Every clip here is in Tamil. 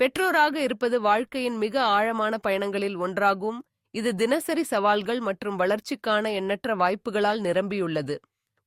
பெற்றோராக இருப்பது வாழ்க்கையின் மிக ஆழமான பயணங்களில் ஒன்றாகும். இது தினசரி சவால்கள் மற்றும் வளர்ச்சிக்கான எண்ணற்ற வாய்ப்புகளால் நிரம்பியுள்ளது.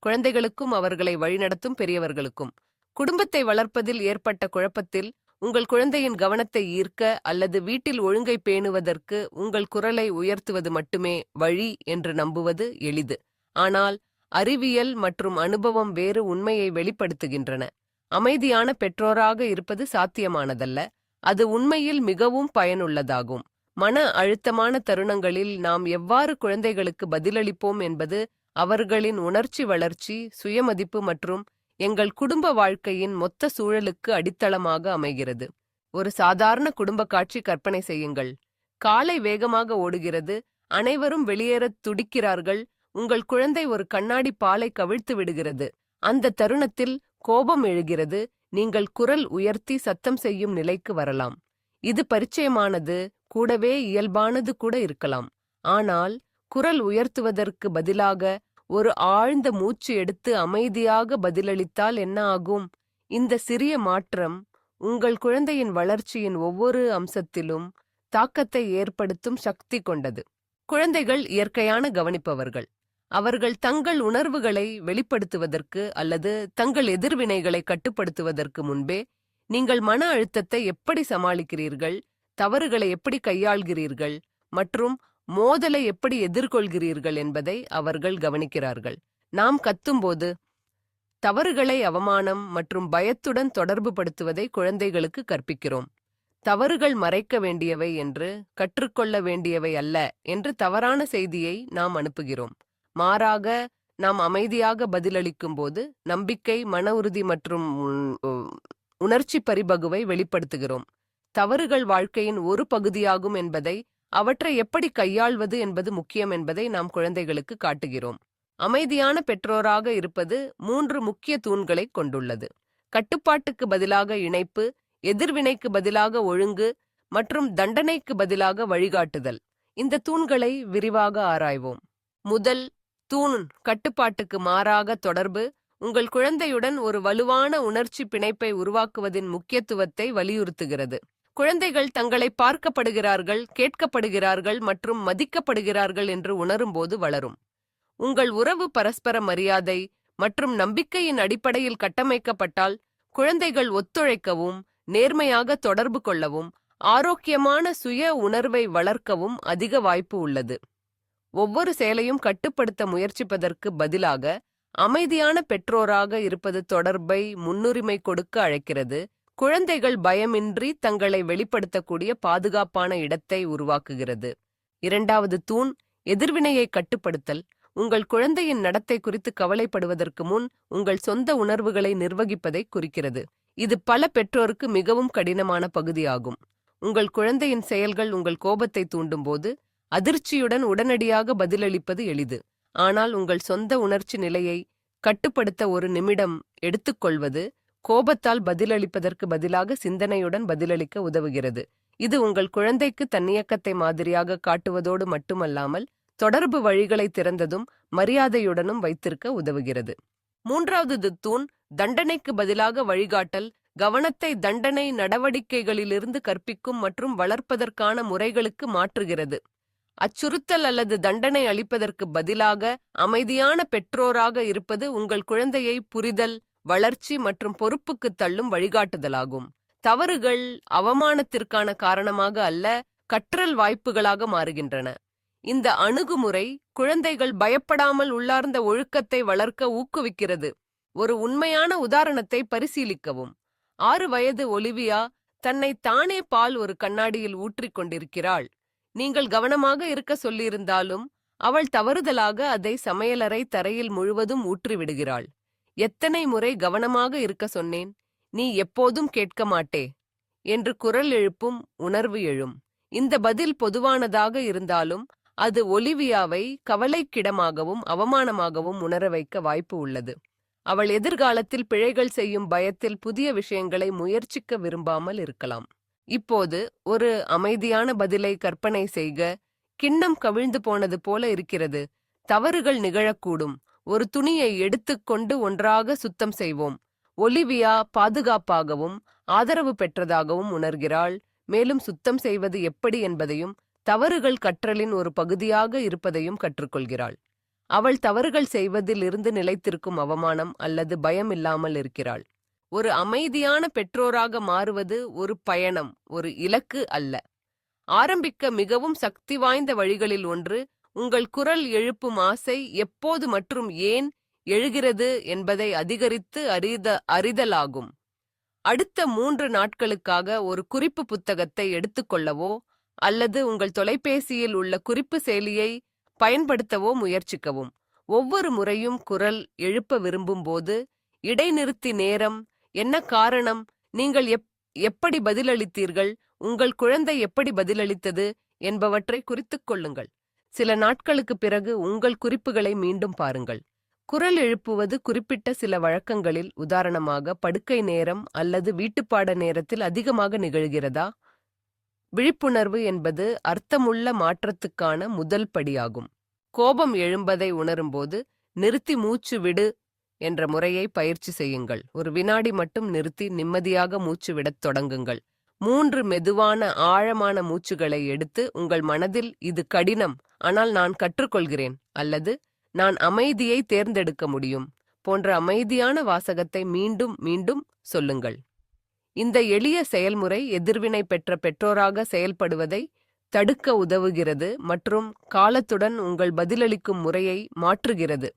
குழந்தைகளுக்கும் அவர்களை வழிநடத்தும் பெரியவர்களுக்கும். குடும்பத்தை வளர்ப்பதில் ஏற்பட்ட குழப்பத்தில் உங்கள் குழந்தையின் கவனத்தை ஈர்க்க அல்லது வீட்டில் ஒழுங்கை பேணுவதற்கு உங்கள் குரலை உயர்த்துவது மட்டுமே வழி என்று நம்புவது எளிது. ஆனால் அறிவியல் மற்றும் அனுபவம் வேறு உண்மையை வெளிப்படுத்துகின்றன. அமைதியான பெற்றோராக இருப்பது சாத்தியமானதல்ல. அது உண்மையில் மிகவும் பயனுள்ளதாகும். மன அழுத்தமான தருணங்களில் நாம் எவ்வாறு குழந்தைகளுக்கு பதிலளிப்போம் என்பது அவர்களின் உணர்ச்சி வளர்ச்சி சுயமதிப்பு மற்றும் எங்கள் குடும்ப வாழ்க்கையின் மொத்த சூழலுக்கு அடித்தளமாக அமைகிறது. ஒரு சாதாரண குடும்ப காட்சி கற்பனை செய்யுங்கள். காலை வேகமாக ஓடுகிறது. அனைவரும் வெளியேறத் துடிக்கிறார்கள். உங்கள் குழந்தை ஒரு கண்ணாடி பாலை கவிழ்த்து விடுகிறது. அந்த தருணத்தில் கோபம் எழுகிறது. நீங்கள் குரல் உயர்த்தி சத்தம் செய்யும் நிலைக்கு வரலாம். இது பரிச்சயமானது கூடவே இயல்பானது கூட இருக்கலாம். ஆனால் குரல் உயர்த்துவதற்கு பதிலாக ஒரு ஆழ்ந்த மூச்சு எடுத்து அமைதியாக பதிலளித்தால் என்ன ஆகும்? இந்த சிறிய மாற்றம் உங்கள் குழந்தையின் வளர்ச்சியின் ஒவ்வொரு அம்சத்திலும் தாக்கத்தை ஏற்படுத்தும் சக்தி கொண்டது. குழந்தைகள் இயற்கையான கவனிப்பவர்கள். அவர்கள் தங்கள் உணர்வுகளை வெளிப்படுத்துவதற்கு அல்லது தங்கள் எதிர்வினைகளை கட்டுப்படுத்துவதற்கு முன்பே நீங்கள் மன அழுத்தத்தை எப்படி சமாளிக்கிறீர்கள் தவறுகளை எப்படி கையாள்கிறீர்கள் மற்றும் மோதலை எப்படி எதிர்கொள்கிறீர்கள் என்பதை அவர்கள் கவனிக்கிறார்கள். நாம் கத்தும்போது தவறுகளை அவமானம் மற்றும் பயத்துடன் தொடர்பு படுத்துவதை குழந்தைகளுக்கு கற்பிக்கிறோம். தவறுகள் மறைக்க வேண்டியவை என்று கற்றுக்கொள்ள வேண்டியவை அல்ல என்று தவறான செய்தியை நாம் அனுப்புகிறோம். மாறாக நாம் அமைதியாக பதிலளிக்கும் போது நம்பிக்கை மன உறுதி மற்றும் உணர்ச்சி பரிபகுவை வெளிப்படுத்துகிறோம். தவறுகள் வாழ்க்கையின் ஒரு பகுதியாகும் என்பதை அவற்றை எப்படி கையாள்வது என்பது முக்கியம் என்பதை நாம் குழந்தைகளுக்கு காட்டுகிறோம். அமைதியான பெற்றோராக இருப்பது மூன்று முக்கிய தூண்களை கொண்டுள்ளது. கட்டுப்பாட்டுக்கு பதிலாக இணைப்பு எதிர்வினைக்கு பதிலாக ஒழுங்கு மற்றும் தண்டனைக்கு பதிலாக வழிகாட்டுதல். இந்த தூண்களை விரிவாக ஆராய்வோம். முதல் தூண் கட்டுப்பாட்டுக்கு மாறாக தொடர்பு உங்கள் குழந்தையுடன் ஒரு வலுவான உணர்ச்சி பிணைப்பை உருவாக்குவதின் முக்கியத்துவத்தை வலியுறுத்துகிறது. குழந்தைகள் தங்களை பார்க்கப்படுகிறார்கள் கேட்கப்படுகிறார்கள் மற்றும் மதிக்கப்படுகிறார்கள் என்று உணரும்போது வளரும். உங்கள் உறவு பரஸ்பர மரியாதை மற்றும் நம்பிக்கையின் அடிப்படையில் கட்டமைக்கப்பட்டால் குழந்தைகள் ஒத்துழைக்கவும் நேர்மையாக தொடர்பு கொள்ளவும் ஆரோக்கியமான சுய உணர்வை வளர்க்கவும் அதிக வாய்ப்பு உள்ளது. ஒவ்வொரு செயலையும் கட்டுப்படுத்த முயற்சிப்பதற்கு பதிலாக அமைதியான பெற்றோராக இருப்பது தொடர்பை முன்னுரிமை கொடுக்க அழைக்கிறது. குழந்தைகள் பயமின்றி தங்களை வெளிப்படுத்தக்கூடிய பாதுகாப்பான இடத்தை உருவாக்குகிறது. இரண்டாவது தூண் எதிர்வினையை கட்டுப்படுத்தல். உங்கள் குழந்தையின் நடத்தை குறித்து கவலைப்படுவதற்கு முன் உங்கள் சொந்த உணர்வுகளை நிர்வகிப்பதை குறிக்கிறது. இது பல பெற்றோருக்கு மிகவும் கடினமான பகுதியாகும். உங்கள் குழந்தையின் செயல்கள் உங்கள் கோபத்தை தூண்டும்போது அதிர்ச்சியுடன் உடனடியாக பதிலளிப்பது எளிது. ஆனால் உங்கள் சொந்த உணர்ச்சி நிலையை கட்டுப்படுத்த ஒரு நிமிடம் எடுத்துக்கொள்வது கோபத்தால் பதிலளிப்பதற்கு பதிலாக சிந்தனையுடன் பதிலளிக்க உதவுகிறது. இது உங்கள் குழந்தைக்கு தன்னியக்கத்தை மாதிரியாக காட்டுவதோடு மட்டுமல்லாமல் தொடர்பு வழிகளை திறந்ததும் மரியாதையுடனும் வைத்திருக்க உதவுகிறது. மூன்றாவது தூண் தண்டனைக்கு பதிலாக வழிகாட்டல். கவனத்தை தண்டனை நடவடிக்கைகளிலிருந்து கற்பிக்கும் மற்றும் வளர்ப்பதற்கான முறைகளுக்கு மாற்றுகிறது. அச்சுறுத்தல் அல்லது தண்டனை அளிப்பதற்கு பதிலாக அமைதியான பெற்றோராக இருப்பது உங்கள் குழந்தையை புரிதல் வளர்ச்சி மற்றும் பொறுப்புக்கு தள்ளும் வழிகாட்டுதலாகும். தவறுகள் அவமானத்திற்கான காரணமாக அல்ல கற்றல் வாய்ப்புகளாக மாறுகின்றன. இந்த அணுகுமுறை குழந்தைகள் பயப்படாமல் உள்ளார்ந்த ஒழுக்கத்தை வளர்க்க ஊக்குவிக்கிறது. ஒரு உண்மையான உதாரணத்தை பரிசீலிக்கவும். ஆறு வயது ஒலிவியா தன்னை தானே பால் ஒரு கண்ணாடியில் ஊற்றிக் கொண்டிருக்கிறாள். நீங்கள் கவனமாக இருக்க சொல்லியிருந்தாலும் அவள் தவறுதலாக அதை சமையலறை தரையில் முழுவதும் ஊற்றிவிடுகிறாள். எத்தனை முறை கவனமாக இருக்க சொன்னேன் நீ எப்போதும் கேட்க மாட்டே என்று குரல் எழுப்பும் உணர்வு எழும். இந்த பதில் பொதுவானதாக இருந்தாலும் அது ஒலிவியாவை கவலைக்கிடமாகவும் அவமானமாகவும் உணர வைக்க வாய்ப்பு உள்ளது. அவள் எதிர்காலத்தில் பிழைகள் செய்யும் பயத்தில் புதிய விஷயங்களை முயற்சிக்க விரும்பாமல் இருக்கலாம். இப்போது ஒரு அமைதியான பதிலை கற்பனை செய்க. கிண்ணம் கவிழ்ந்து போனது போல இருக்கிறது. தவறுகள் நிகழக்கூடும். ஒரு துணியை எடுத்துக்கொண்டு ஒன்றாக சுத்தம் செய்வோம். ஒலிவியா பாதுகாப்பாகவும் ஆதரவு பெற்றதாகவும் உணர்கிறாள். மேலும் சுத்தம் செய்வது எப்படி என்பதையும் தவறுகள் கற்றலின் ஒரு பகுதியாக இருப்பதையும் கற்றுக்கொள்கிறாள். அவள் தவறுகள் செய்வதில் இருந்து நிலைத்திருக்கும் அவமானம் அல்லது பயம் இல்லாமல் இருக்கிறாள். ஒரு அமைதியான பெற்றோராக மாறுவது ஒரு பயணம் ஒரு இலக்கு அல்ல. ஆரம்பிக்க மிகவும் சக்தி வாய்ந்த வழிகளில் ஒன்று உங்கள் குரல் எழுப்பும் ஆசை எப்போது மற்றும் ஏன் எழுகிறது என்பதை அதிகரித்து அறித அறிதலாகும். அடுத்த மூன்று நாட்களுக்காக ஒரு குறிப்பு புத்தகத்தை எடுத்துக்கொள்ளவோ அல்லது உங்கள் தொலைபேசியில் உள்ள குறிப்பு செயலியை பயன்படுத்தவோ முயற்சிக்கவும். ஒவ்வொரு முறையும் குரல் எழுப்ப விரும்பும்போது இடைநிறுத்தி நேரம் என்ன காரணம்? நீங்கள் எப் எப்படி பதிலளித்தீர்கள்? உங்கள் குழந்தை எப்படி பதிலளித்தது? என்பவற்றை குறித்துக் கொள்ளுங்கள். சில நாட்களுக்குப் பிறகு உங்கள் குறிப்புகளை மீண்டும் பாருங்கள். குரல் எழுப்புவது குறிப்பிட்ட சில வழக்கங்களில் உதாரணமாக படுக்கை நேரம் அல்லது வீட்டுப்பாட நேரத்தில் அதிகமாக நிகழ்கிறதா? விழிப்புணர்வு என்பது அர்த்தமுள்ள மாற்றத்துக்கான முதல் படியாகும். கோபம் எழும்பதை உணரும்போது நிறுத்தி மூச்சு விடு என்ற முறையை பயிற்சி செய்யுங்கள். ஒரு வினாடி மட்டும் நிறுத்தி நிம்மதியாக மூச்சு விடத் தொடங்குங்கள். மூன்று மெதுவான ஆழமான மூச்சுகளை எடுத்து உங்கள் மனதில் இது கடினம் ஆனால் நான் கற்றுக்கொள்கிறேன். அல்லது நான் அமைதியை தேர்ந்தெடுக்க முடியும் போன்ற அமைதியான வாசகத்தை மீண்டும் மீண்டும் சொல்லுங்கள். இந்த எளிய செயல்முறை எதிர்வினை பெற்ற பெற்றோராக செயல்படுவதை தடுக்க உதவுகிறது மற்றும் காலத்துடன் உங்கள் பதிலளிக்கும் முறையை மாற்றுகிறது.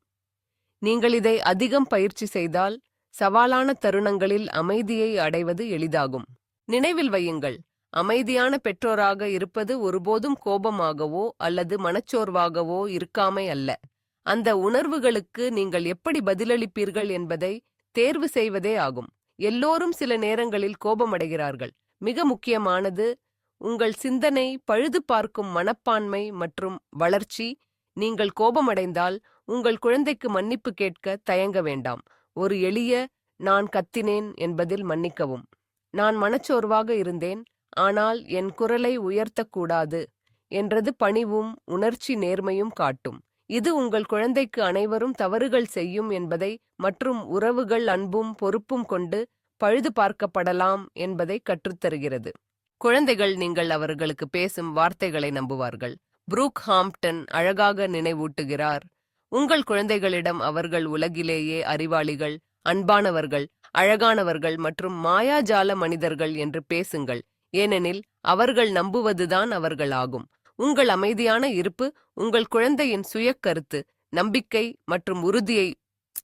நீங்கள் இதை அதிகம் பயிற்சி செய்தால் சவாலான தருணங்களில் அமைதியை அடைவது எளிதாகும். நினைவில் வையுங்கள். அமைதியான பெற்றோராக இருப்பது ஒருபோதும் கோபமாகவோ அல்லது மனச்சோர்வாகவோ இருக்காமை அல்ல. அந்த உணர்வுகளுக்கு நீங்கள் எப்படி பதிலளிப்பீர்கள் என்பதை தேர்வு செய்வதே ஆகும். எல்லோரும் சில நேரங்களில் கோபமடைகிறார்கள். மிக முக்கியமானது உங்கள் சிந்தனை பழுது பார்க்கும் மனப்பான்மை மற்றும் வளர்ச்சி. நீங்கள் கோபமடைந்தால் உங்கள் குழந்தைக்கு மன்னிப்பு கேட்க தயங்க வேண்டாம். ஒரு எளிய நான் கத்தினேன் என்பதில் மன்னிக்கவும். நான் மனச்சோர்வாக இருந்தேன் ஆனால் என் குரலை உயர்த்தக்கூடாது என்றது பணிவும் உணர்ச்சி நேர்மையும் காட்டும். இது உங்கள் குழந்தைக்கு அனைவரும் தவறுகள் செய்யும் என்பதை மற்றும் உறவுகள் அன்பும் பொறுப்பும் கொண்டு பழுது பார்க்கப்படலாம் என்பதை கற்றுத்தருகிறது. குழந்தைகள் நீங்கள் அவர்களுக்கு பேசும் வார்த்தைகளை நம்புவார்கள். புரூக் ஹாம்ப்டன் அழகாக நினைவூட்டுகிறார் உங்கள் குழந்தைகளிடம் அவர்கள் உலகிலேயே அறிவாளிகள் அன்பானவர்கள் அழகானவர்கள் மற்றும் மாயாஜால மனிதர்கள் என்று பேசுங்கள். ஏனெனில் அவர்கள் நம்புவதுதான் அவர்கள் ஆகும் உங்கள் அமைதியான இருப்பு உங்கள் குழந்தையின் சுய கருத்து நம்பிக்கை மற்றும் உறுதியை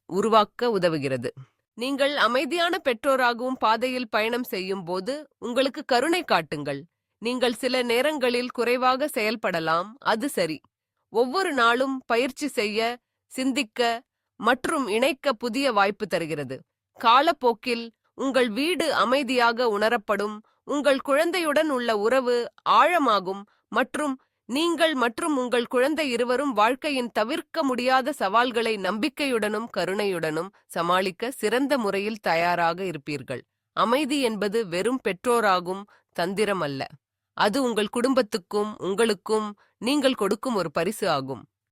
உருவாக்க உதவுகிறது. நீங்கள் அமைதியான பெற்றோராகவும் பாதையில் பயணம் செய்யும் போது உங்களுக்கு கருணை காட்டுங்கள். நீங்கள் சில நேரங்களில் குறைவாக செயல்படலாம் அது சரி. ஒவ்வொரு நாளும் பயிற்சி செய்ய சிந்திக்க மற்றும் இணைக்க புதிய வாய்ப்பு தருகிறது. காலப்போக்கில் உங்கள் வீடு அமைதியாக உணரப்படும் உங்கள் குழந்தையுடன் உள்ள உறவு ஆழமாகும் மற்றும் நீங்கள் மற்றும் உங்கள் குழந்தை இருவரும் வாழ்க்கையின் தவிர்க்க முடியாத சவால்களை நம்பிக்கையுடனும் கருணையுடனும் சமாளிக்க சிறந்த முறையில் தயாராக இருப்பீர்கள். அமைதி என்பது வெறும் பெற்றோராகும் தந்திரம் அல்ல அது உங்கள் குடும்பத்துக்கும் உங்களுக்கும் நீங்கள் கொடுக்கும் ஒரு பரிசு ஆகும்.